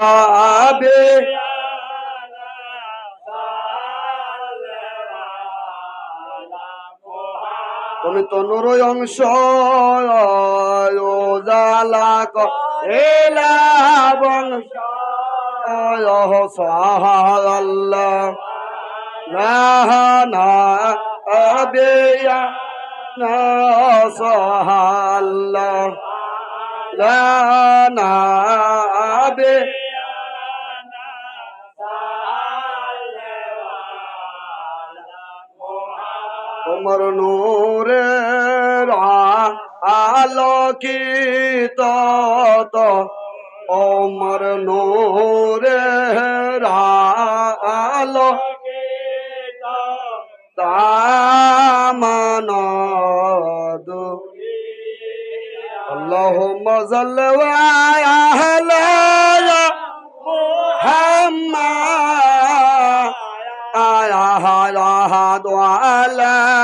আবে। তুমি তনুর অংশ জালা এলা বংশ আল্লাহ না আবে না সহাল্লাহ না আবে অমর নূরে আলোকিত অমর নূরে আলো তামান আল্লাহ মজলওয়া হাম্মা আয়া হা দোয়ালা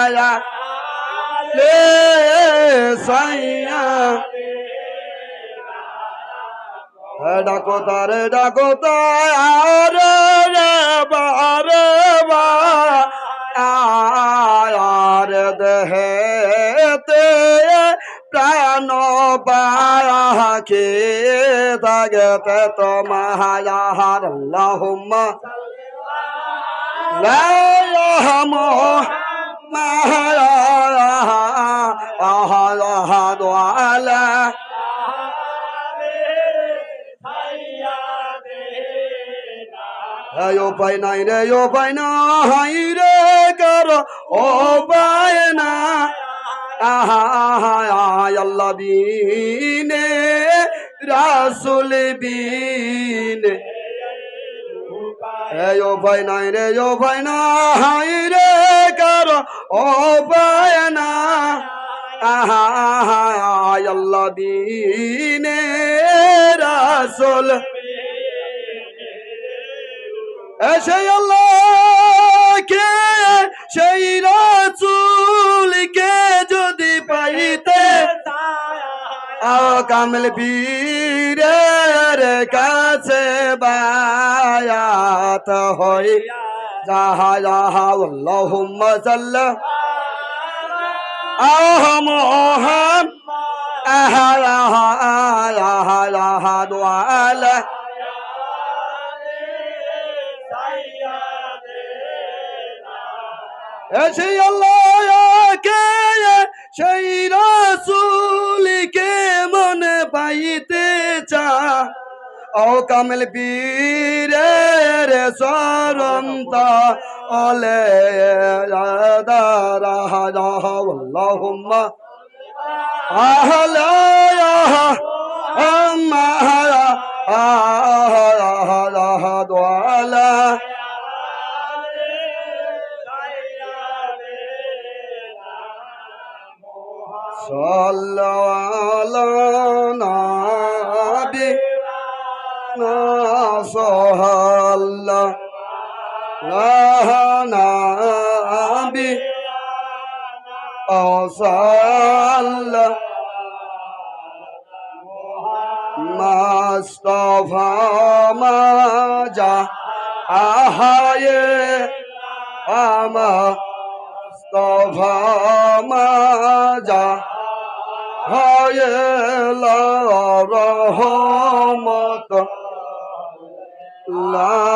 লে সাইয়া ডাকো তারে ডাকো তারে রে বারে বা। আর দেহেতে প্রাণ পাখি থাকতে তো মাহায়ার আল্লাহুম্মা। أحد على ও পাই নাই রে ও পাই নাই রে কর ও পাই না আহা আহা আল্লাহ বিনে রাসুল বিনে এই ও ভাই নাই রে ও ভাই নাই রে কার ও ভাই না আল্লাহ দিনে রাসুল। সেই আল্লাহ কে সেই রাসুল কে যদি পাইতে কামল বীরের কাছে বায়াত হই যাহা যাহা, আল্লাহুম্মা সাল্লা আহ মোহাম আহা আহা আহা আহা দোয়ালা সেই আল্লাহকে, সেই রাসূলকে মনে পাইতে চা। ও কামেল পীরের সরন্ত ওলে দারা بعدها واللهم أهلا يا أما هلا أهلا صلى على نبينا صلى على نبينا. وسلم ما اصطفى ما جاء أحيي أما اصطفى ما جاء أحيي لا رحمة لا